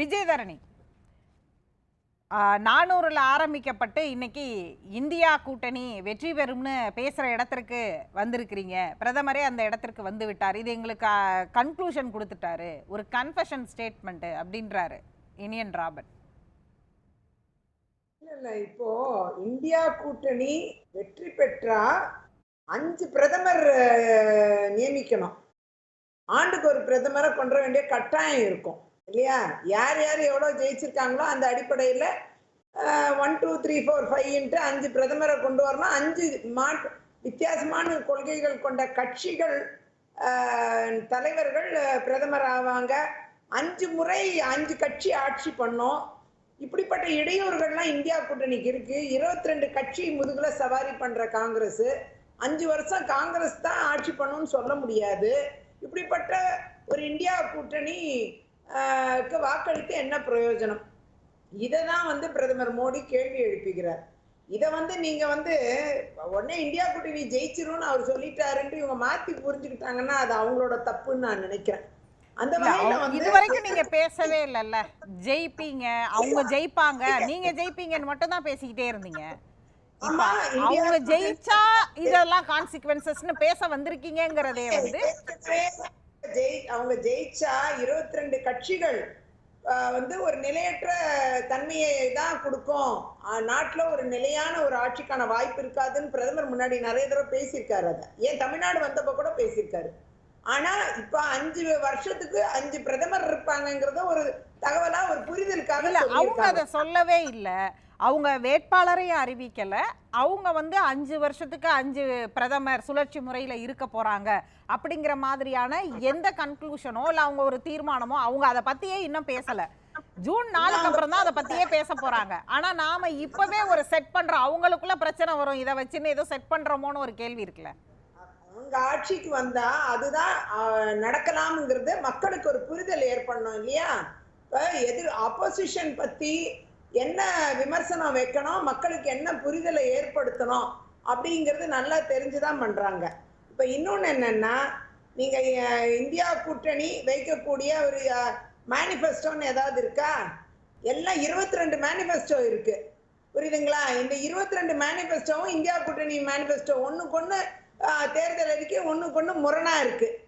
விஜயதரணி. நானூறுல ஆரம்பிக்கப்பட்டு இன்னைக்கு இந்தியா கூட்டணி வெற்றி பெறும்னு பேசுகிற இடத்திற்கு வந்திருக்கிறீங்க. பிரதமரே அந்த இடத்திற்கு வந்து விட்டார். இது எங்களுக்கு கன்க்ளூஷன் கொடுத்துட்டாரு. ஒரு கன்ஃபஷன் ஸ்டேட்மெண்ட் அப்படின்றாரு இனியன் ராபர்ட். இல்ல இப்போ இந்தியா கூட்டணி வெற்றி பெற்றா அஞ்சு பிரதமர் நியமிக்கணும். ஆண்டுக்கு ஒரு பிரதமரை கொண்டு வேண்டிய கட்டாயம் இருக்கும். இல்லையா? யார் யார் எவ்வளோ ஜெயிச்சிருக்காங்களோ அந்த அடிப்படையில் ஒன் டூ த்ரீ ஃபோர் ஃபைவ்ன்ட்டு அஞ்சு பிரதமரை கொண்டு வரணும். அஞ்சு மாட் வித்தியாசமான கொள்கைகள் கொண்ட கட்சிகள் தலைவர்கள் பிரதமர் ஆவாங்க. அஞ்சு முறை அஞ்சு கட்சி ஆட்சி பண்ணோம். இப்படிப்பட்ட இடையூறுகள்லாம் இந்தியா கூட்டணிக்கு இருக்கு. இருபத்தி ரெண்டு கட்சி முதுகுல சவாரி பண்ற காங்கிரஸ். அஞ்சு வருஷம் காங்கிரஸ் தான் ஆட்சி பண்ணும்னு சொல்ல முடியாது. இப்படிப்பட்ட ஒரு இந்தியா கூட்டணி வாக்களித்து என்ன பிரயோஜனம்? இதை தான் வந்து பிரதமர் மோடி கேள்வி எழுப்புகிறார். இதை வந்து நீங்க வந்து உடனே இந்தியா கூட்டணி ஜெயிச்சிரும்னு அவர் சொல்லிட்டாருன்ட்டு இவங்க மாத்தி புரிஞ்சுக்கிட்டாங்கன்னா அது அவங்களோட தப்புன்னு நான் நினைக்கிறேன். அந்த இல்ல, வகையில அவங்க- வந்து இது வரைக்கும் நீங்க பேசவே இல்லைல்ல. ஜெயிப்பீங்க அவங்க ஜெயிப்பாங்க நீங்க ஜெயிப்பீங்கன்னு மட்டும் தான் பேசிக்கிட்டே இருந்தீங்க. அவங்க ஜெயிச்சா இதெல்லாம் கான்சிக்வன்சஸ்னு பேச வந்திருக்கீங்கங்கிறதே வந்து ஜெயி அவங்க ஜெயிச்சா இருபத்தி ரெண்டு கட்சிகள் வந்து ஒரு நிலையற்ற தன்மையை தான் கொடுக்கும். நாட்டுல ஒரு நிலையான ஒரு ஆட்சிக்கான வாய்ப்பு இருக்காதுன்னு பிரதமர் முன்னாடி நிறைய தடவை பேசியிருக்காரு அதை. ஏன் தமிழ்நாடு வந்தப்ப கூட பேசியிருக்காரு. ஆனா இப்ப அஞ்சு வருஷத்துக்கு அஞ்சு பிரதமர் இருப்பாங்கங்கிறத ஒரு தகவலா ஒரு புரிதலுக்காக இல்ல அவங்க. அதை சொல்லவே இல்லை. அவங்க வேட்பாளரையும் அறிவிக்கல. அவங்க வந்து அஞ்சு வருஷத்துக்கு அஞ்சு பிரதமர் சுழற்சி முறையில இருக்க போறாங்க. அப்படிங்கிற மாதிரியான எந்த கன்க்ளூஷனோ இல்லை அவங்க ஒரு தீர்மானமோ அவங்க அதை பத்தியே இன்னும் பேசல. ஜூன் நாலுக்கு அப்புறம் தான் அதை பத்தியே பேச போறாங்க. ஆனா நாம இப்பவே ஒரு செட் பண்றோம் அவங்களுக்குள்ள பிரச்சனை வரும். இதை வச்சுன்னு ஏதோ செட் பண்றோமோன்னு ஒரு கேள்வி இருக்குல்ல. அவங்க ஆட்சிக்கு வந்தா அதுதான் நடக்கலாம்ங்கிறது மக்களுக்கு ஒரு புரிதல் ஏற்படணும் இல்லையா? எதிர் ஆப்போசிஷன் பத்தி என்ன விமர்சனம் வைக்கணும்? மக்களுக்கு என்ன புரிதலை ஏற்படுத்தணும்? அப்படிங்கிறது நல்லா தெரிஞ்சுதான் பண்ணுறாங்க இப்போ இன்னொன்று என்னென்னா நீங்கள் இந்தியா கூட்டணி வைக்கக்கூடிய ஒரு மேனிஃபெஸ்டோன்னு ஏதாவது இருக்கா? எல்லாம் இருபத்தி ரெண்டு மேனிஃபெஸ்டோ இருக்குது புரியுதுங்களா? இந்த இருபத்தி ரெண்டு மேனிஃபெஸ்டோவும் இந்தியா கூட்டணி மேனிஃபெஸ்டோ ஒன்றுக்கு ஒன்று தேர்தல் அறிக்கை ஒன்றுக்கு ஒன்று முரணாக இருக்குது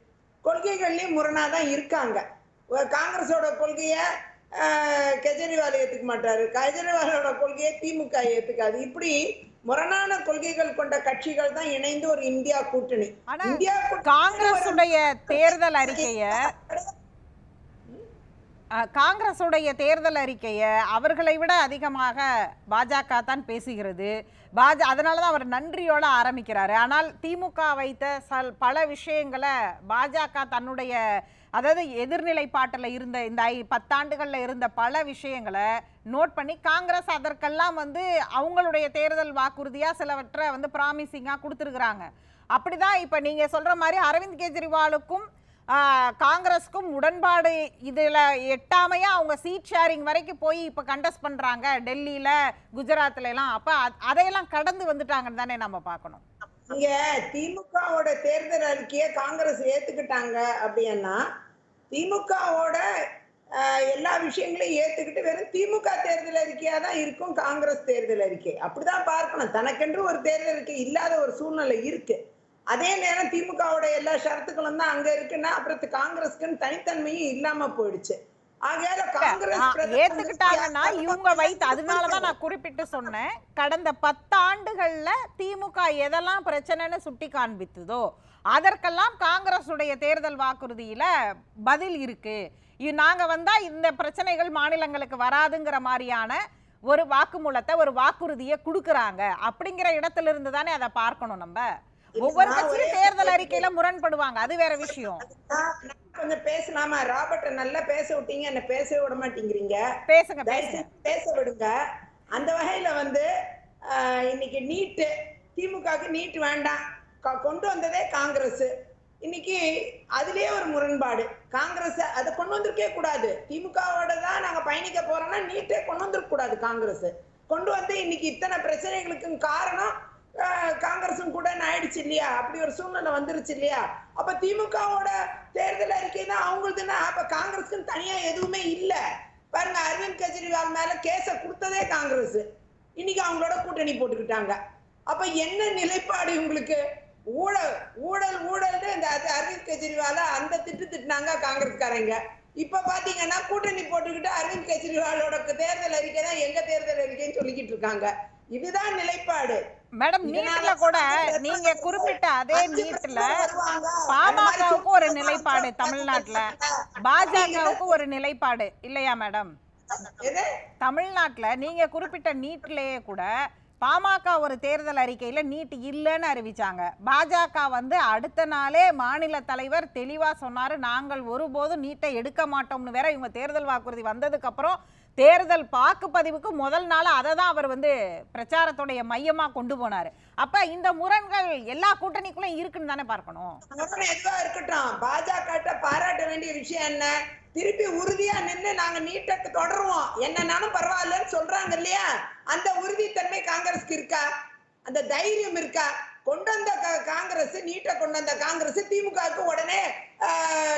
கொள்கைகள்லேயும் முரணாக தான் இருக்காங்க காங்கிரஸோட கொள்கையை கெஜ்ரிவால் ஏத்துக்க மாட்டாரு. கெஜ்ரிவாலோட கொள்கையை திமுக ஏத்துக்காது. இப்படி முரணான கொள்கைகள் கொண்ட கட்சிகள் தான் இணைந்து ஒரு இந்தியா கூட்டணி. ஆனா இந்தியா காங்கிரசுடைய தேர்தல் அறிக்கைய அஹ், காங்கிரசுடைய தேர்தல் அறிக்கையை அவர்களை விட அதிகமாக பாஜக தான் பேசுகிறது. பாஜ அதனால தான் அவர் நன்றியோட ஆரம்பிக்கிறாரு. ஆனால் திமுக வைத்த சல் பல விஷயங்களை பாஜக தன்னுடைய அதாவது எதிர்நிலைப்பாட்டில் இருந்த இந்த ஐ பத்தாண்டுகளில் இருந்த பல விஷயங்களை நோட் பண்ணி காங்கிரஸ் அதற்கெல்லாம் வந்து அவங்களுடைய தேர்தல் வாக்குறுதியாக சிலவற்றை வந்து ப்ராமிசிங்காக கொடுத்துருக்குறாங்க. அப்படிதான் இப்போ நீங்கள் சொல்கிற மாதிரி அரவிந்த் கெஜ்ரிவாலுக்கும் காங்கிரஸ்க்கும் உடன்பாடு இதில் எட்டாமையா அவங்க சீட் ஷேரிங் வரைக்கும் போய் இப்போ கண்டஸ்ட் பண்ணுறாங்க டெல்லியில் குஜராத்ல எல்லாம். அப்போ அதையெல்லாம் கடந்து வந்துட்டாங்கன்னு தானே நம்ம பார்க்கணும். இங்க திமுகவோட தேர்தல் அறிக்கையை காங்கிரஸ் ஏத்துக்கிட்டாங்க அப்படின்னா திமுகவோட எல்லா விஷயங்களையும் ஏத்துக்கிட்டு வெறும் திமுக தேர்தல் அறிக்கையா தான் இருக்கும் காங்கிரஸ் தேர்தல் அறிக்கை. அப்படிதான் பார்க்கணும். தனக்கென்று ஒரு தேர்தல் அறிக்கை இல்லாத ஒரு சூழ்நிலை இருக்கு. அதே நேரம் திமுகவோட எல்லா ஷரத்துக்களும் தான் அங்க இருக்குன்னா அப்புறம் காங்கிரஸ்க்குன்னு தனித்தன்மையும் இல்லாம போயிடுச்சு. ஏத்துக்கிட்டாங்கன்னா இவங்க வைத்து அதனாலதான் நான் குறிப்பிட்டு சொன்னேன். கடந்த பத்தாண்டுகள்ல திமுக எதெல்லாம் பிரச்சனைன்னு சுட்டி காண்பித்ததோ அதற்கெல்லாம் காங்கிரசுடைய தேர்தல் வாக்குறுதியில பதில் இருக்கு. நாங்க வந்தா இந்த பிரச்சனைகள் மாநிலங்களுக்கு வராதுங்கிற மாதிரியான ஒரு வாக்குமூலத்தை ஒரு வாக்குறுதியை கொடுக்கறாங்க. அப்படிங்கிற இடத்துல இருந்து தானே அதை பார்க்கணும் நம்ம? ஒவ்வொரு கட்சியும் தேர்தல் அறிக்கையில முரண்படுவாங்க. அது வேற விஷயம். கொஞ்சம் பேசலாமா? ராபர்ட்ட நல்லா பேச விட்டீங்க என்ன பேச விட மாட்டேங்கிறீங்க. பேசுங்க பேச விடுங்க. அந்த வகையில வந்து இன்னைக்கு நீட்டு திமுகவுக்கு நீட் வேண்டாம். கொண்டு வந்ததே காங்கிரஸ். இன்னைக்கு அதுலயே ஒரு முரண்பாடு. காங்கிரஸ் அதை கொண்டு வந்திருக்கே கூடாது. திமுகவோட தான் நாங்க பயணிக்க போறோம்னா நீட்டே கொண்டு வந்திருக்க கூடாது காங்கிரஸ். கொண்டு வந்து இன்னைக்கு இத்தனை பிரச்சனைகளுக்கும் காரணம் காங்கிரஸும் கூட ஆயிடுச்சு இல்லையா? அப்படி ஒரு சூழ்நிலை வந்துருச்சு இல்லையா? அப்ப திமுகவோட தேர்தல் அறிக்கை தான் அவங்களுதுன்னா அப்ப காங்கிரஸுக்குன்னு தனியா எதுவுமே இல்லை. பாருங்க கெஜ்ரிவால் மேல கேஸ கொடுத்ததே காங்கிரஸ். இன்னைக்கு அவங்களோட கூட்டணி போட்டுக்கிட்டாங்க. அப்ப என்ன நிலைப்பாடு உங்களுக்கு ஊழல் ஊழல் ஊழல்னு இந்த அரவிந்த் கெஜ்ரிவால அந்த திட்டு திட்டினாங்க காங்கிரஸ்காரங்க. இப்ப பாத்தீங்கன்னா கூட்டணி போட்டுக்கிட்டு அரவிந்த் கெஜ்ரிவாலோட தேர்தல் அறிக்கை தான் எங்க தேர்தல் அறிக்கைன்னு சொல்லிக்கிட்டு இருக்காங்க. இதுதான் நிலைப்பாடு. மேடம் நீட்ல கூட நீங்க குறிப்பிட்ட அதே நீட்ல பாமகவுக்கு ஒரு நிலைப்பாடு தமிழ்நாட்டுல. பாஜகவுக்கு ஒரு நிலைப்பாடு. இல்லையா மேடம்? தமிழ்நாட்டுல நீங்க குறிப்பிட்ட நீட்லயே கூட பாமக ஒரு தேர்தல் அறிக்கையில நீட் இல்லைன்னு அறிவிச்சாங்க. பாஜக வந்து அடுத்த நாளே மாநில தலைவர் தெளிவா சொன்னாரு. நாங்கள் ஒருபோதும் நீட்டை எடுக்க மாட்டோம்னு வேற இவங்க தேர்தல் வாக்குறுதி வந்ததுக்கு அப்புறம் தேர்தல் வாக்குப்பதிவுக்கு முதல் நாள் அதை தான் அவர் வந்து பிரச்சாரத்துடைய மையமாக கொண்டு போனார். அப்ப இந்த முரண்கள் எல்லா கூட்டணிக்குள்ளயும் இருக்குன்னு தானே பார்க்கணும். முரண் எதுவா இருக்கட்டும். பாஜக பாராட்ட வேண்டிய விஷயம் என்ன? திருப்பி உறுதியா நின்று நாங்க நீட்டத்தை தொடருவோம். என்னன்னாலும் பரவாயில்லன்னு சொல்றாங்க இல்லையா? அந்த உறுதித்தன்மை காங்கிரஸ்க்கு இருக்கா? அந்த தைரியம் இருக்கா? கொண்டு வந்த காங்கிரஸ் நீட்டை கொண்டு வந்த காங்கிரஸ் திமுகவுக்கு உடனே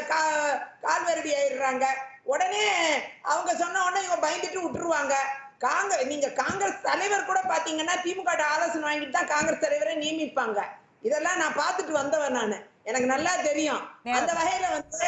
கா- கால்வரடி ஆயிடுறாங்க. உடனே அவங்க சொன்ன உடனே இவங்க பயந்துட்டு விட்டுருவாங்க. காங்க நீங்க காங்கிரஸ் தலைவர் கூட பாத்தீங்கன்னா திமுக ஆலோசனை வாங்கிட்டு தான் காங்கிரஸ் தலைவரை நியமிப்பாங்க. இதெல்லாம் நான் பார்த்துட்டு வந்தவன் நானு. எனக்கு நல்லா தெரியும். அந்த வகையில வந்து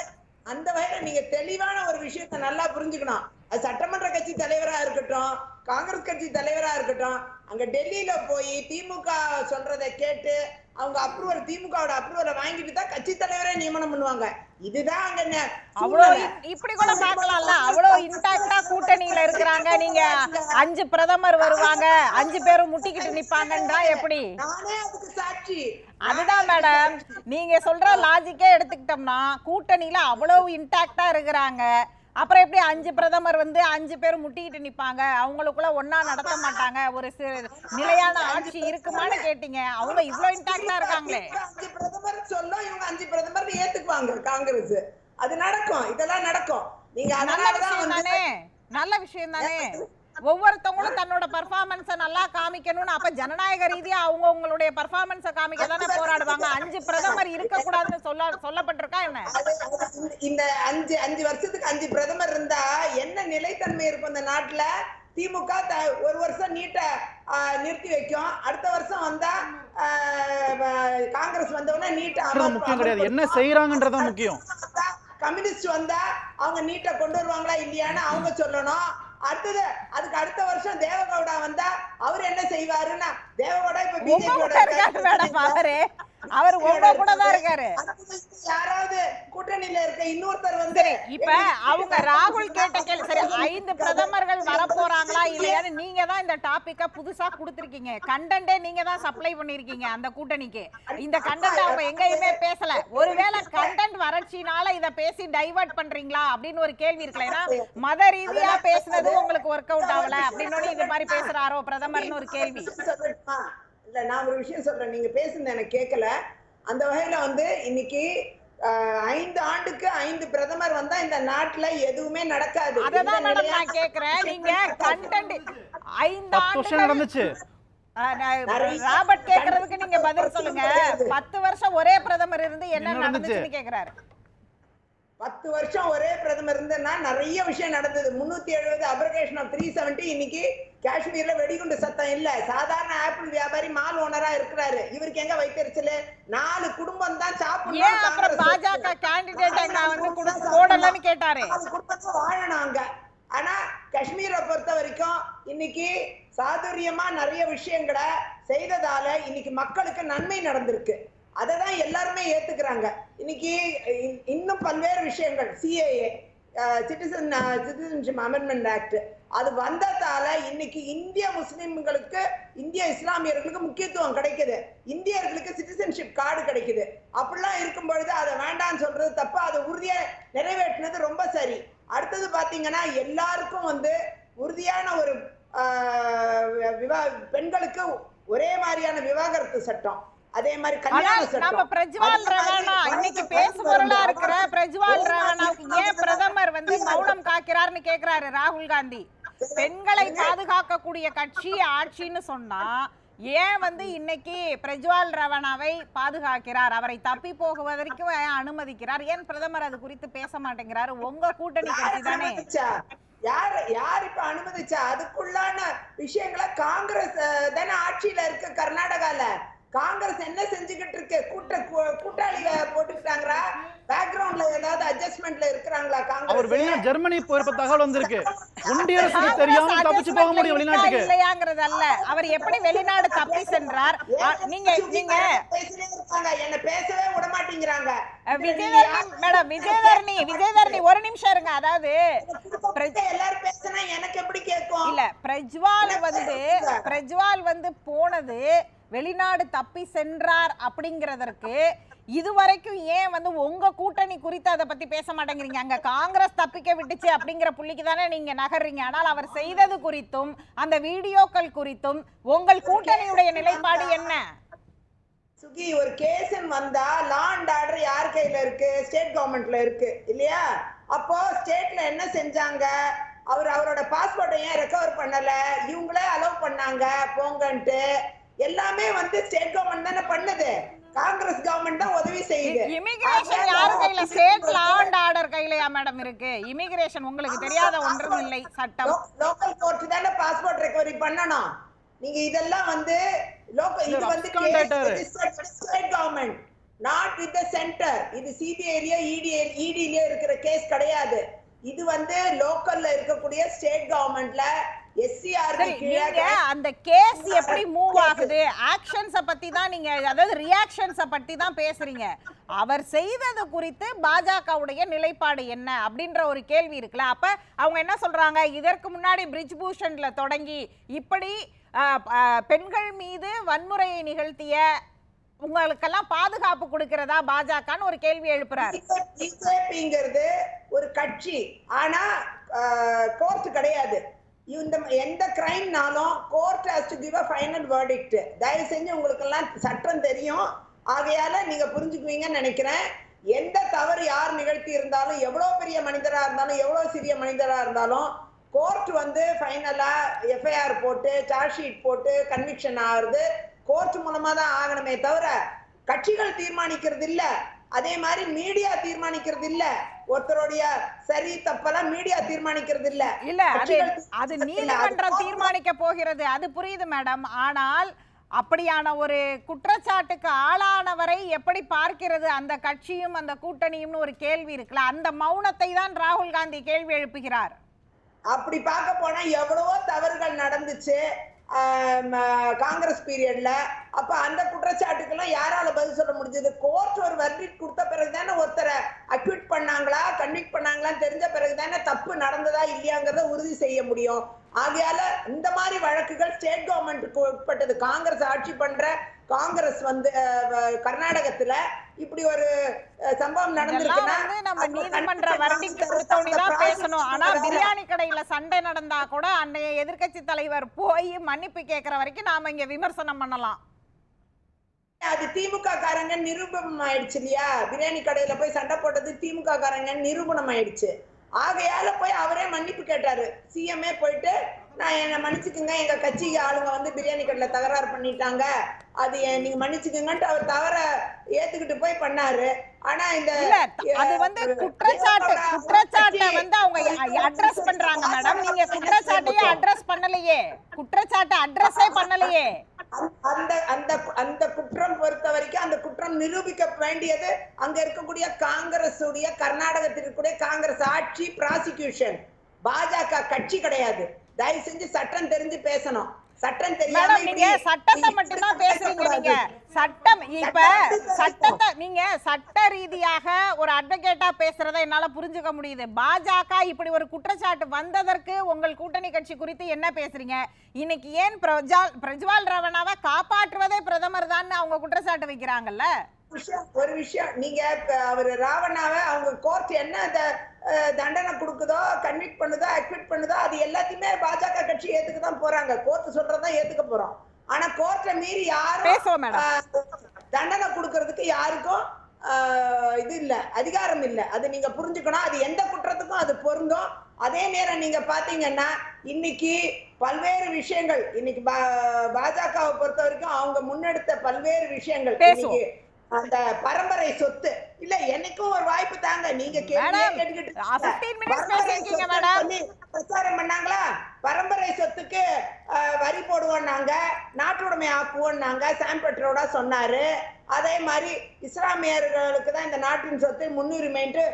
அந்த வகையில நீங்க தெளிவான ஒரு விஷயத்த நல்லா புரிஞ்சுக்கணும். அது சட்டமன்ற கட்சி தலைவரா இருக்கட்டும் காங்கிரஸ் கட்சி தலைவரா இருக்கட்டும் அங்க டெல்லியில போய் திமுக சொல்றதை கேட்டு அவங்க அப்ரூவல் திமுகவோட அப்ரூவலை வாங்கிட்டு தான் கட்சி தலைவரே நியமனம் பண்ணுவாங்க. இதுதான் அங்க ந- அவ்வளோ சூழ்நிலை. இன்- இப்படி கூட பார்க்கலாம்ல. அவ்வளோ இன்டாக்டா கூட்டணியில இருக்கிறாங்க. நீங்க அஞ்சு பிரதமர் வருவாங்க. அஞ்சு பேரும் முட்டிக்கிட்டு நிப்பாங்கன்றா எப்படி? நானே அதுக்கு சாட்சி. அதுதான் மேடம் நீங்க சொல்ற லாஜிக்கே எடுத்துக்கிட்டோம்னா கூட்டணியில அவ்வளவு இன்டாக்டா இருக்கிறாங்க. அப்புறம் எப்படி அஞ்சு பிரதமர் வந்து அஞ்சு பேர் முட்டிக்கிட்டு நிப்பாங்க? அவங்களுக்குள்ள ஒண்ணா நடத்த மாட்டாங்க. ஒரு நிலையான ஆட்சி இருக்குமான்னு கேட்டீங்க. அவங்க இவ்வளவு இன்டாக்டா இருக்காங்களே. அஞ்சு பிரதமர் சொல்லும் இவங்க அஞ்சு பிரதமர் ஏத்துக்குவாங்க காங்கிரஸ். அது நடக்கும். இதெல்லாம் நடக்கும். நீங்க நல்ல விஷயம் தானே? நல்ல விஷயம் தானே? ஒவ்வொருத்தவங்களும் தன்னோட பர்ஃபார்மன்ஸை நல்லா காமிக்கணும்னு அப்ப ஜனநாயக ரீதியா அவங்க உங்களுடைய பர்ஃபார்மன்ஸை காமிக்க தானே போராடுவாங்க? அஞ்சு பிரதமர் இருக்க கூடாதுன்னு சொல்ல சொல்லப்பட்டிருக்கா என்ன? இந்த- அஞ்சு அஞ்சு வருஷத்துக்கு அஞ்சு பிரதமர் இருந்தா என்ன நிலைத்தன்மை இருக்கும் இந்த நாட்டுல? திமுக த- ஒரு வருஷம் நீட்ட நிறுத்தி வைக்கும். அடுத்த வருஷம் வந்தா காங்கிரஸ் வந்தவொடனே நீட்ட முக்கியம் கிடையாது. என்ன செய்யறாங்கன்றதான் முக்கியம். கம்யூனிஸ்ட் வந்தா அவங்க நீட்டை கொண்டு வருவாங்களா இல்லையான்னு அவங்க சொல்லணும். அடுத்தது அதுக்கு அடுத்த வருஷம் தேவகவுடா வந்தா அவர் என்ன செய்வாருன்னா தேவகவுடா இப்ப உங்க அவரு உங்க கூட தான் இருக்காரு. யாராவது கூட்டணியில இருக்க இன்னொருத்தர் வந்து இப்ப அவங்க ராகுல் கேட்ட கேள்வி சரி ஐந்து பிரதமர்கள் வரப்போறாங்களா இல்லையான்னு நீங்க தான் இந்த டாபிக்க புதுசா கொடுத்திருக்கீங்க. கண்டென்ட்டே நீங்க தான் சப்ளை பண்ணிருக்கீங்க அந்த கூட்டணிக்கு. இந்த கண்டென்ட் அவங்க எங்கேயுமே பேசல. ஒருவேளை கண்டென்ட் வறட்சினால இத பேசி டைவர்ட் பண்றீங்களா அப்படின்னு ஒரு கேள்வி இருக்குல்ல ஏன்னா மத ரீதியா பேசுனது உங்களுக்கு ஒர்க் அவுட் ஆகல அப்படின்னு இது மாதிரி பேசுறாரோ பிரதமர்னு ஒரு கேள்வி? இல்ல நான் ஒரு விஷயம் சொல்றேன். நீங்க பேசுனது எனக்கு கேட்கல அந்த வகையில வந்து இன்னைக்கு ஆஹ், ஐந்து ஆண்டுக்கு ஐந்து பிரதமர் வந்தா இந்த நாட்டுல எதுவுமே நடக்காது. அததான் மேடம் நான் கேக்குறேன். நீங்க கண்டென்ட் ஐந்து பத்து வருஷம் ஆண்டுகள் நடந்துச்சு ராபர்ட் கேக்குறதுக்கு நீங்க பதில் சொல்லுங்க. பத்து வருஷம் ஒரே பிரதமர் இருந்து என்ன என்ன நடந்துச்சு? நடந்துச்சுன்னு கேக்குறாரு. பத்து வருஷம் ஒரே பிரதமர் இருந்ததுன்னா நிறைய விஷயம் நடந்தது. முன்னூத்தி எழுபது அப்ரகேஷன் ஆஃப் த்ரீ செவன்டி இன்னைக்கு காஷ்மீர்ல வெடிகுண்டு சத்தம் இல்ல. சாதாரண ஆப்பிள் வியாபாரி மால் ஓனரா இருக்கிறாரு. இவருக்கு எங்க வைத்தறிச்சல்? நாலு குடும்பம் தான் சாப்பிடணும் பாஜக கேண்டிடேட் கேட்டாரு. குடும்பத்தை வாழணும் ஆனா காஷ்மீரை பொறுத்த வரைக்கும் இன்னைக்கு சாதுரியமா நிறைய விஷயங்களை செய்ததால இன்னைக்கு மக்களுக்கு நன்மை நடந்திருக்கு. அதை தான் எல்லாருமே ஏத்துக்கிறாங்க. இன்னைக்கு இன்னும் பல்வேறு விஷயங்கள் CAA citizen citizenship amendment act அது வந்ததால இன்னைக்கு இந்திய முஸ்லிம்களுக்கு இந்திய இஸ்லாமியர்களுக்கு முக்கியத்துவம் கிடைக்குது. இந்தியர்களுக்கு சிட்டிசன்ஷிப் கார்டு கிடைக்குது. அப்படிலாம் இருக்கும் பொழுது அதை வேண்டாம்னு சொல்றது தப்பு. அதை உறுதியா நிறைவேற்றினது ரொம்ப சரி. அடுத்தது பாத்தீங்கன்னா எல்லாருக்கும் வந்து உறுதியான ஒரு விவா பெண்களுக்கு ஒரே மாதிரியான விவாகரத்து சட்டம். அதே மாதிரி கல்யாண ஆனால் நம்ம பிரஜ்வால் ரவானா இன்னைக்கு பேசு பொருளா இருக்கிற பிரஜ்வால் ரவானாவுக்கு ஏன் பிரதமர் வந்து மௌனம் காக்கிறார்னு கேக்குறாரு ராகுல் காந்தி? பெண்களை பாதுகாக்கக்கூடிய கட்சி ஆட்சின்னு சொன்னா ஏன் வந்து இன்னைக்கு பிரஜ்வால் ரவானாவை பாதுகாக்கிறார்? அவரை தப்பி போகுவதற்கும் ஏன் அனுமதிக்கிறார்? ஏன் பிரதமர் அது குறித்து பேச மாட்டேங்கிறாரு? உங்க கூட்டணி கட்சி தானே? யார் யார் இப்ப அனுமதிச்சா? அதுக்குள்ளான விஷயங்களை காங்கிரஸ் தானே ஆட்சியில இருக்கு கர்நாடகால. காங்கிரஸ் என்ன செஞ்சுக்கிட்டு இருக்கு? கூட்ட கூ- கூட்டாளிக போட்டுக்கிட்டாங்களா? பேக்ரவுண்ட்ல ஏதாவது அட்ஜஸ்ட்மெண்ட்ல இருக்கிறாங்களா அவர் காங்கிரஸ் வெளிநாடு ஜெர்மனி போயிருப்ப தகவல் வந்திருக்கு. ஒன்றிய அரசுக்கு தெரியாம தப்பிச்சு போக முடியும் வெளிநாட்டுக்கு. இல்லையாங்கிறது அல்ல அவர் எப்படி வெளிநாடு தப்பி சென்றார்? நீங்க நீங்க என்ன பேசவே விட மாட்டேங்கிறாங்க. விஜயதரணி மேடம் விஜயதரணி விஜயதரணி ஒரு நிமிஷம் இருங்க. அதாவது எல்லாரும் பேசினா எனக்கு எப்படி கேட்கும்? இல்ல பிரஜ்வால் வந்து பிரஜ்வால் வந்து போனது வெளிநாடு தப்பி சென்றார் அப்படிங்கிறதற்கு இதுவரைக்கும் ஏன் வந்து உங்க கூட்டணி குறித்து அதை பத்தி பேச மாட்டேங்கிறீங்க? அங்க காங்கிரஸ் தப்பிக்க விட்டுச்சு அப்படிங்கிற புள்ளிக்கு தானே நீங்க நகர்றீங்க. ஆனால் அவர் செய்தது குறித்தும் அந்த வீடியோக்கள் குறித்தும் உங்கள் கூட்டணியுடைய நிலைப்பாடு என்ன? சுகி ஒரு கேஸ் வந்தா லா அண்ட் ஆர்டர் யார் கையில இருக்கு? ஸ்டேட் கவர்மெண்ட்ல இருக்கு. இல்லையா? அப்போ ஸ்டேட்ல என்ன செஞ்சாங்க? அவர் அவரோட பாஸ்போர்ட்டை ஏன் ரெக்கவர் பண்ணல? இவங்களே அலோவ் பண்ணாங்க. போங்கன்ட்டு எல்லாமே வந்து ஸ்டேட் கவர்மெண்ட் தானே பண்ணுது. காங்கிரஸ் கவர்மெண்ட் தான் உதவி செய்யுது. இமிகிரேஷன் யார் கையில? ஸ்டேட் லா அண்ட் ஆர்டர் கையிலயா மேடம் இருக்கு? இமிகிரேஷன் உங்களுக்கு தெரியாத ஒன்றும் இல்லை சட்டம். லோக்கல் கோர்ட் தானே பாஸ்போர்ட் ரெக்கவரி பண்ணணும். நீங்க இதெல்லாம் வந்து லோக்கல் இது வந்து state government not with the centre இது சிபிஐலயோ இடி இடிலயோ இருக்கிற கேஸ் கிடையாது. இது வந்து லோக்கல்ல இருக்கக்கூடிய ஸ்டேட் கவர்மெண்ட்ல அந்த கேஸ் எப்படி மூவ் ஆகுது? ஆக்ஷன்ஸ பத்தி தான் நீங்க அதாவது ரியாக்ஷன்ஸ பத்தி தான் பேசுறீங்க. அவர் செய்தது குறித்து பாஜகவுடைய நிலைப்பாடு என்ன? அப்படின்ற ஒரு கேள்வி இருக்குல்ல. அப்ப அவங்க என்ன சொல்றாங்க? இதற்கு முன்னாடி பிரிஜ் பூஷன்ல தொடங்கி இப்படி பெண்கள் மீது வன்முறையை நிகழ்த்திய உங்களுக்கெல்லாம் பாதுகாப்பு கொடுக்கிறதா பாஜகன்னு ஒரு கேள்வி எழுப்புறாரு. பிஜேபிங்கிறது ஒரு கட்சி. ஆனா கோர்ட் கிடையாது. இந்த எந்த கிரைம்னாலும் court has to give a final verdict தயவு செஞ்சு உங்களுக்கு எல்லாம் சட்டம் தெரியும். ஆகையால நீங்க புரிஞ்சுக்குவீங்கன்னு நினைக்கிறேன். எந்த தவறு யார் நிகழ்த்தி இருந்தாலும் எவ்வளோ பெரிய மனிதராக இருந்தாலும் எவ்வளோ சிறிய மனிதராக இருந்தாலும் கோர்ட் வந்து ஃபைனலாக எஃப்ஐஆர் போட்டு சார்ஜ் ஷீட் போட்டு கன்விக்ஷன் ஆகுறது கோர்ட் மூலமாக தான் ஆகணுமே தவிர கட்சிகள் தீர்மானிக்கிறது இல்லை அதே மாதிரி மீடியா தீர்மானிக்கிறது இல்ல ஒருத்தருடைய சரி தப்பெல்லாம் மீடியா தீர்மானிக்கிறது இல்ல இல்ல அது அது நீதிமன்றம் தீர்மானிக்க போகிறது அது புரியுது மேடம் ஆனால் அப்படியான ஒரு குற்றச்சாட்டுக்கு ஆளானவரை எப்படி பார்க்கிறது? அந்த கட்சியும் அந்த கூட்டணியும்னு ஒரு கேள்வி இருக்குல்ல. அந்த மௌனத்தை தான் ராகுல் காந்தி கேள்வி எழுப்புகிறார். அப்படி பார்க்க போனா எவ்வளவோ தவறுகள் நடந்துச்சு. காங்கிரஸ் பீரியட்ல. அப்ப அந்த குற்றச்சாட்டுக்கெல்லாம் யாரால பதில் சொல்ல முடிஞ்சது? கோர்ட் ஒரு வர்டிட் கொடுத்த பிறகு தானே ஒருத்தரை அக்யூட் பண்ணாங்களா கன்விக்ட் பண்ணாங்களான்னு தெரிஞ்ச பிறகு தானே தப்பு நடந்ததா இல்லையாங்கிறத உறுதி செய்ய முடியும். ஆகையால இந்த மாதிரி வழக்குகள் ஸ்டேட் கவர்மெண்ட்டுக்கு உட்பட்டது. காங்கிரஸ் ஆட்சி பண்ற காங்கிரஸ் வந்து கர்நாடகத்துல இப்படி ஒரு சம்பவம் பேசணும். ஆனா பிரியாணி கடையில சண்டை நடந்தா கூட அன்னைய எதிர்க்கட்சி தலைவர் போய் மன்னிப்பு கேட்கிற வரைக்கும் நாம இங்க விமர்சனம் பண்ணலாம். அது திமுக காரங்க நிரூபணம் ஆயிடுச்சு இல்லையா? பிரியாணி கடையில போய் சண்டை போட்டது திமுக காரங்க நிரூபணம் ஆயிடுச்சு. ஆகையால போய் அவரே மன்னிப்பு கேட்டாரு. சிஎம்ஏ போயிட்டு நான் என்ன மன்னிச்சுக்குங்க. எங்க கட்சி ஆளுங்க வந்து பிரியாணி கடையில தகராறு பண்ணிட்டாங்க. அது நீங்க மன்னிச்சுக்குங்கன்ட்டு அவர் தவற ஏத்துக்கிட்டு போய் பண்ணாரு. ஆனா இந்த அது வந்து குற்றச்சாட்டு குற்றச்சாட்டை வந்து அவங்க அட்ரஸ் பண்றாங்க மேடம் நீங்க குற்றச்சாட்டையே அட்ரஸ் பண்ணலையே. குற்றச்சாட்டை அட்ரஸே பண்ணலையே. அந்த அந்த அந்த குற்றம் பொறுத்த வரைக்கும் அந்த குற்றம் நிரூபிக்க வேண்டியது அங்க இருக்கக்கூடிய காங்கிரஸ் உடைய கர்நாடகத்தில் இருக்கக்கூடிய காங்கிரஸ் ஆட்சி ப்ராசிக்யூஷன் பாஜக கட்சி கிடையாது. தயவு செஞ்சு சட்டம் தெரிஞ்சு பேசணும். சட்டம் தெரியாம நீங்க சட்டத்தை மட்டும் தான் பேசுறீங்க. நீங்க சட்டம் இப்ப சட்டத்தை நீங்க சட்ட ரீதியாக ஒரு அட்வொகேட்டா பேசுறத என்னால புரிஞ்சுக்க முடியுது. பாஜக இப்படி ஒரு குற்றச்சாட்டு வந்ததற்கு உங்கள் கூட்டணி கட்சி குறித்து என்ன பேசுறீங்க? இன்னைக்கு ஏன் பிரஜால் பிரஜ்வால் ரவணாவை காப்பாற்றுவதே பிரதமர் தான் அவங்க குற்றச்சாட்டு வைக்கிறாங்கல்ல? விஷயம் ஒரு விஷயம். நீங்க அவரு ராவணாவை அவங்க கோர்ட் என்ன த- அஹ் தண்டனை கொடுக்குதோ கன்விக்ட் பண்ணுதோ அக்விட் பண்ணுதோ அது எல்லாத்தையுமே பாஜக கட்சி ஏத்துக்க தான் போறாங்க. கோர்ட் சொல்றதான் ஏத்துக்க போறோம். ஆனா கோர்ட்டை மீறி யாரும் தண்டனை கொடுக்கறதுக்கு யாருக்கும் இது இல்ல அதிகாரம் இல்ல. அது நீங்க புரிஞ்சுக்கணும். அது எந்த குற்றத்துக்கும் அது பொருந்தும். அதே நேரம் நீங்க பாத்தீங்கன்னா இன்னைக்கு பல்வேறு விஷயங்கள் இன்னைக்கு பா- பாஜகவை பொறுத்த வரைக்கும் அவங்க முன்னெடுத்த பல்வேறு விஷயங்கள். இன்னைக்கு அந்த பரம்பரை சொத்து. இல்ல என்னைக்கும் ஒரு வாய்ப்பு தாங்க. நீங்க கேள்வியே மேடம், கேட்டுக்கிட்டு ஆ, 15 minutes பரம்பரை பேசியிருக்கீங்க சொத்துன்னு மேடம். சொல்லி பிரச்சாரம் பண்ணாங்களா? பரம்பரை சொத்துக்கு வரி போடுவோம் நாங்க நாட்டுடைமை ஆக்குவோம் நாங்க சாம் பெட்ரோடா சொன்னாரு. அதே மாதிரி இஸ்லாமியர்களுக்கு தான் இந்த நாட்டின் சொத்து முன்னுரிமைன்ட்டு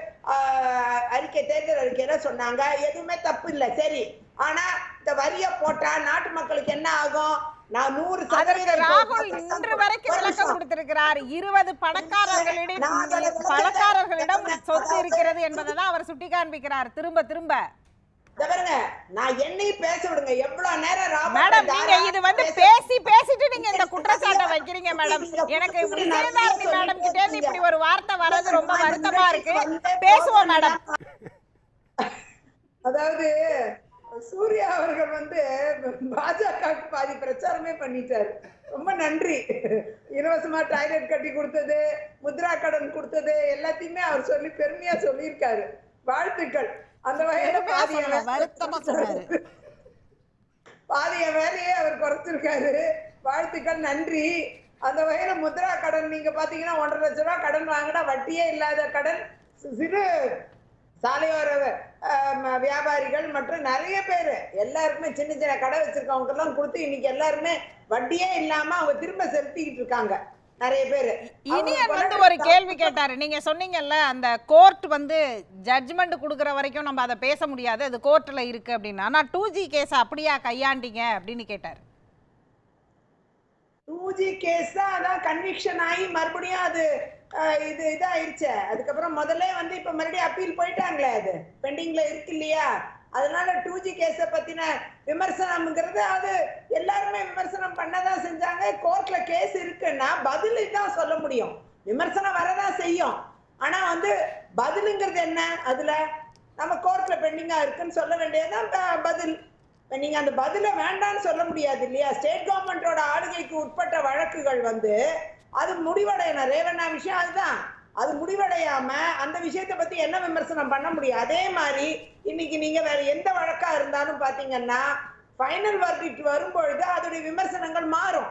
அறிக்கை தேர்தல் அறிக்கையில சொன்னாங்க. எதுவுமே தப்பு இல்லை. சரி. ஆனா இந்த வரிய போட்டா நாட்டு மக்களுக்கு என்ன ஆகும்? நான் நூறு அதற்கு சதவீதம் ராகுல் இன்று வரைக்கும் விளக்கம். கொடுத்திருக்கிறார். இருபது பணக்காரர்களிடம் பணக்காரர்களிடம் சொத்து இருக்கிறது என்பதை அவர் சுட்டி காண்பிக்கிறார் திரும்ப. திரும்ப பாருங்க நான் என்னையும் பேச விடுங்க. எவ்வளவு நேரம் ராபர்ட் மேடம் தாரா நீங்க இது வந்து பேச- பேசி பேசிட்டு நீங்க இந்த குற்றச்சாட்டை வைக்கிறீங்க மேடம். எனக்கு விஜயதாரணி மேடம் கிட்ட இருந்து இப்படி ஒரு வார்த்தை வர்றது ரொம்ப வருத்தமா இருக்கு. பேசுவோம் மேடம். அதாவது சூர்யா அவர்கள் வந்து பாஜகவுக்கு பாதி பிரச்சாரமே பண்ணிட்டாரு. ரொம்ப நன்றி. இலவசமா டாய்லெட் கட்டி கொடுத்தது முத்ரா கடன் கொடுத்தது எல்லாத்தையுமே அவர் சொல்லி பெருமையா சொல்லியிருக்காரு. வாழ்த்துக்கள். அந்த வகையில பாதி. பாதிய வேலையே அவர் குறைச்சிருக்காரு. வாழ்த்துக்கள் நன்றி. அந்த வகையில முத்ரா கடன் நீங்க பாத்தீங்கன்னா ஒன்றரை லட்ச ரூபாய் கடன் வாங்கினா வட்டியே இல்லாத கடன். சிறு சாலையோர வியாபாரிகள் மற்றும் நிறைய பேர். எல்லாருக்குமே சின்ன சின்ன கடை வச்சிருக்கவங்க எல்லாம் கொடுத்து இன்னைக்கு எல்லாருமே வட்டியே இல்லாம அவங்க திரும்ப செலுத்திக்கிட்டு இருக்காங்க. நிறைய பேர். இனியன் வந்து ஒரு கேள்வி கேட்டாரு. நீங்க சொன்னீங்கல்ல அந்த கோர்ட் வந்து ஜட்ஜ்மெண்ட் கொடுக்குற வரைக்கும் நம்ம அதை பேச முடியாது. அது கோர்ட்ல இருக்கு அப்படின்னு. ஆனா டூ ஜி கேஸ் அப்படியா கையாண்டீங்க அப்படின்னு கேட்டாரு. டூ ஜி கேஸ் தான் அதான் கன்விக்ஷன் ஆகி மறுபடியும் அது இது இதாயிருச்சு. அதுக்கப்புறம் முதல்ல வந்து இப்ப மறுபடியும் அப்பீல் போயிட்டாங்களே அது. பெண்டிங்ல இருக்கு இல்லையா? அதனால டூ ஜி கேஸ பத்தின விமர்சனம்ங்கிறது அது எல்லாருமே விமர்சனம் பண்ணதான் செஞ்சாங்க. கோர்ட்ல கேஸ் இருக்குன்னா பதில் தான் சொல்ல முடியும். விமர்சனம் வரதான் செய்யும். ஆனா வந்து பதிலுங்கிறது என்ன? அதுல நம்ம கோர்ட்ல பெண்டிங்கா இருக்குன்னு சொல்ல வேண்டியதுதான் பதில். நீங்கள் நீங்க அந்த பதில வேண்டாம்னு சொல்ல முடியாது இல்லையா? ஸ்டேட் கவர்மெண்டோட ஆளுகைக்கு உட்பட்ட வழக்குகள் வந்து அது முடிவடையணும் ரேவண்ணா விஷயம் அதுதான். அது முடிவடையாம அந்த விஷயத்தை பத்தி என்ன விமர்சனம் பண்ண முடியும்? அதே மாதிரி இன்னைக்கு நீங்க வேற எந்த வழக்கா இருந்தாலும் பாத்தீங்கன்னா ஃபைனல் வர்டிக்ட் வரும்பொழுது அதோடைய விமர்சனங்கள் மாறும்.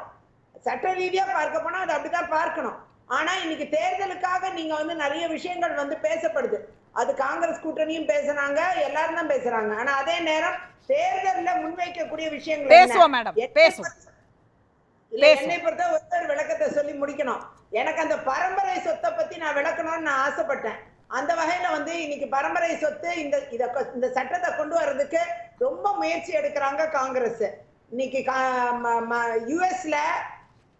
சட்ட ரீதியா பார்க்க போனா அது அப்படிதான் பார்க்கணும். ஆனா இன்னைக்கு தேர்தலுக்காக நீங்க வந்து நிறைய விஷயங்கள் வந்து பேசப்படுது. அது காங்கிரஸ் கூட்டணியும் பேசுனாங்க எல்லாரும் தான் பேசுறாங்க. ஆனா அதே நேரம் தேர்தல்ல முன்வைக்கக்கூடிய விஷயங்கள்? பேசுவோம் மேடம். பேசுவோம். இல்ல. என்னை பொறுத்த ஒருத்தர் விளக்கத்தை சொல்லி முடிக்கணும். எனக்கு அந்த பரம்பரை சொத்தை பத்தி நான் விளக்கணும்னு நான் ஆசைப்பட்டேன். அந்த வகையில வந்து இன்னைக்கு பரம்பரை சொத்து இந்த இத இந்த சட்டத்தை கொண்டு வர்றதுக்கு ரொம்ப முயற்சி எடுக்கிறாங்க காங்கிரஸ். இன்னைக்கு யுஎஸ்ல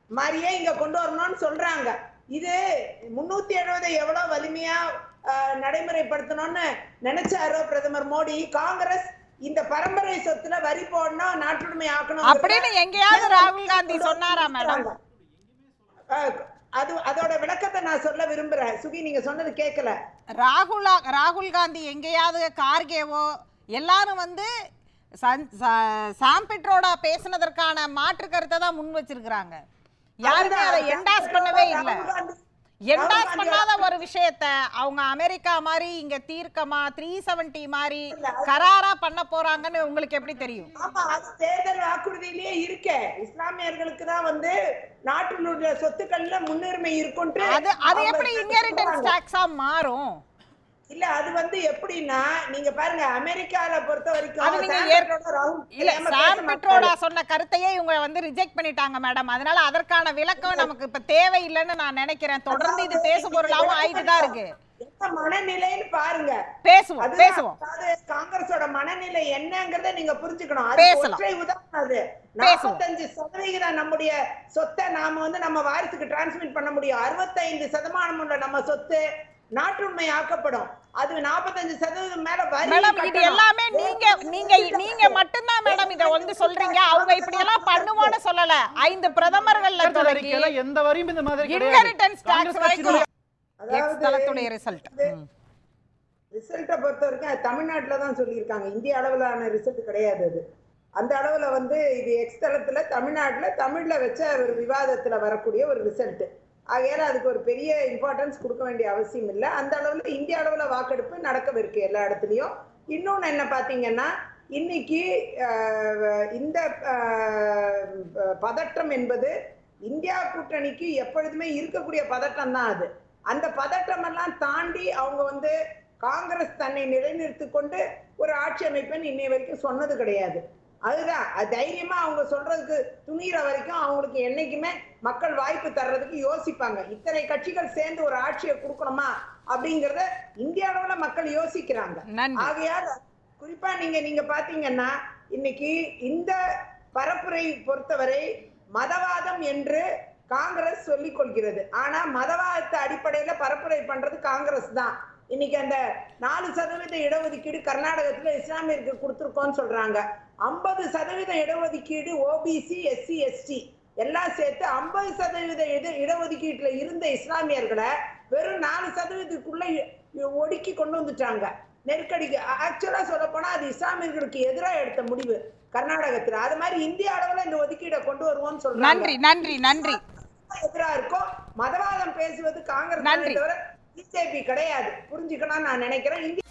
மாதிரியே இங்க கொண்டு வரணும்னு சொல்றாங்க. இது முன்னூத்தி எழுபதை எவ்வளவு வலிமையா நடைமுறைப்படுத்தணும்னு நினைச்சாரோ பிரதமர் மோடி காங்கிரஸ் இந்த பரம்பரை சொத்துல வரி போடணும் நாட்டுடைமை ஆக்கணும் அப்படின்னு எங்கேயாவது ராகுல் காந்தி சொன்னாரா மேடம்? அது அதோட விளக்கத்தை நான் சொல்ல விரும்புறேன். சுகி நீங்க சொன்னது கேட்கல ராகுலா ராகுல் காந்தி எங்கேயாவது கார்கேவோ எல்லாரும் வந்து சன்- ச- சாம் பெட்ரோடா பேசுனதற்கான மாற்று கருத்தை தான் முன் வச்சிருக்கிறாங்க. யாருமே அதை என்டாஸ் பண்ணவே இல்லை. என்டாஸ் பண்ணாத ஒரு விஷயத்த அவங்க அமெரிக்கா மாதிரி இங்க தீர்க்கமா த்ரீ செவன்டி மாதிரி கராரா பண்ண போறாங்கன்னு உங்களுக்கு எப்படி தெரியும்? ஆமா அது தேர்தல் வாக்குறுதியிலேயே இருக்கே. இஸ்லாமியர்களுக்கு தான் வந்து உள்ள சொத்துக்கள்ல முன்னுரிமை இருக்குன்ட்டு அது அது எப்படி இன்ஹெரிட்டன்ஸ். டாக்ஸா மாறும்? இல்ல அது வந்து எப்படின்னா நீங்க பாருங்க அமெரிக்கால பொறுத்த வரைக்கும். சொன்ன கருத்தையே இவங்க வந்து ரிஜெக்ட் பண்ணிட்டாங்க மேடம் அதனால அதற்கான விளக்கம் நமக்கு இப்ப தேவையில்லைன்னு நான் நினைக்கிறேன். தொடர்ந்து இது பேசு பொருளாவும் ஆயிட்டு தான் இருக்கு. மனநிலைன்னு பாருங்க. பேசுவோம் பேசுவோம். காங்கிரஸோட மனநிலை என்னங்கறத நீங்க புரிஞ்சுக்கணும். அது உதாரணம் அது. 45 சதவிகிதம் நம்முடைய சொத்தை நாம வந்து நம்ம வாரிசுக்கு டிரான்ஸ்மிட் பண்ண முடியும். 65 சதமானம் உள்ள நம்ம சொத்து நாட்டுண்மை ஆக்கப்படும் அது 45 சதவீதம் மேல வரி மேடம் இது. எல்லாமே நீங்க நீங்க நீங்க மட்டும்தான் மேடம் இத வந்து சொல்றீங்க. அவங்க இப்படி எல்லாம் பண்ணுவோம்னு சொல்லல. ஐந்து பிரதமர்கள்ல தொடங்கி எந்த வரியும் இந்த மாதிரி கிடையாது. இன்ஹெரிட்டன்ஸ் டாக்ஸ் வரைக்கும். எக்ஸ் அதாவது தளத்துடைய ரிசல்ட் ரிசல்ட்டை பொறுத்த வரைக்கும் தமிழ்நாட்டில் தான் சொல்லியிருக்காங்க. இந்திய அளவிலான ரிசல்ட் கிடையாது அது. அந்த அளவில் வந்து இது எக்ஸ் தளத்தில் தமிழ்நாட்டில் தமிழில் வச்ச ஒரு விவாதத்தில் வரக்கூடிய ஒரு ரிசல்ட் ஆகையால அதுக்கு ஒரு பெரிய இம்பார்ட்டன்ஸ் கொடுக்க வேண்டிய அவசியம் இல்லை. அந்த அளவில் இந்திய அளவில் வாக்கெடுப்பு நடக்கவிருக்கு எல்லா இடத்துலையும். இன்னொன்று என்ன பார்த்தீங்கன்னா இன்னைக்கு இந்த பதற்றம் என்பது இந்தியா கூட்டணிக்கு எப்பொழுதுமே இருக்கக்கூடிய பதட்டம் தான் அது. அந்த பதற்றமெல்லாம் தாண்டி அவங்க வந்து காங்கிரஸ் தன்னை நிலைநிறுத்தி கொண்டு ஒரு ஆட்சி அமைப்பேன்னு இன்னைய வரைக்கும் சொன்னது கிடையாது. அதுதான். அது தைரியமா அவங்க சொல்றதுக்கு துணிகிற வரைக்கும் அவங்களுக்கு என்னைக்குமே மக்கள் வாய்ப்பு தர்றதுக்கு யோசிப்பாங்க. இத்தனை கட்சிகள் சேர்ந்து ஒரு ஆட்சியை கொடுக்கணுமா அப்படிங்கறத இந்திய அளவுல மக்கள் யோசிக்கிறாங்க. ஆகையால் குறிப்பா நீங்க நீங்க பாத்தீங்கன்னா இன்னைக்கு இந்த பரப்புரை பொறுத்தவரை மதவாதம் என்று காங்கிரஸ் சொல்லிக் கொள்கிறது. ஆனா மதவாதத்தை அடிப்படையில பரப்புரை பண்றது காங்கிரஸ் தான். இன்னைக்கு அந்த நாலு சதவீத இடஒதுக்கீடு கர்நாடகத்துல இஸ்லாமியருக்கு கொடுத்துருக்கோம்னு சொல்றாங்க. ஐம்பது சதவீத இடஒதுக்கீடு ஓபிசி எஸ்சி எஸ்டி எல்லாம் சேர்த்து ஐம்பது சதவீத இட இடஒதுக்கீட்டுல இருந்த இஸ்லாமியர்களை வெறும் நாலு சதவீதத்துக்குள்ள ஒடுக்கி கொண்டு வந்துட்டாங்க. நெருக்கடிக்கு ஆக்சுவலா சொல்ல போனா அது இஸ்லாமியர்களுக்கு எதிராக எடுத்த முடிவு கர்நாடகத்துல. அது மாதிரி இந்திய அளவுல இந்த ஒதுக்கீடை கொண்டு வருவோம்னு சொல்றாங்க. நன்றி நன்றி நன்றி. எதிரா இருக்கும் மதவாதம் பேசுவது காங்கிரஸ். தவிர பிஜேபி கிடையாது. புரிஞ்சுக்கணும்னு நான் நினைக்கிறேன். இந்திய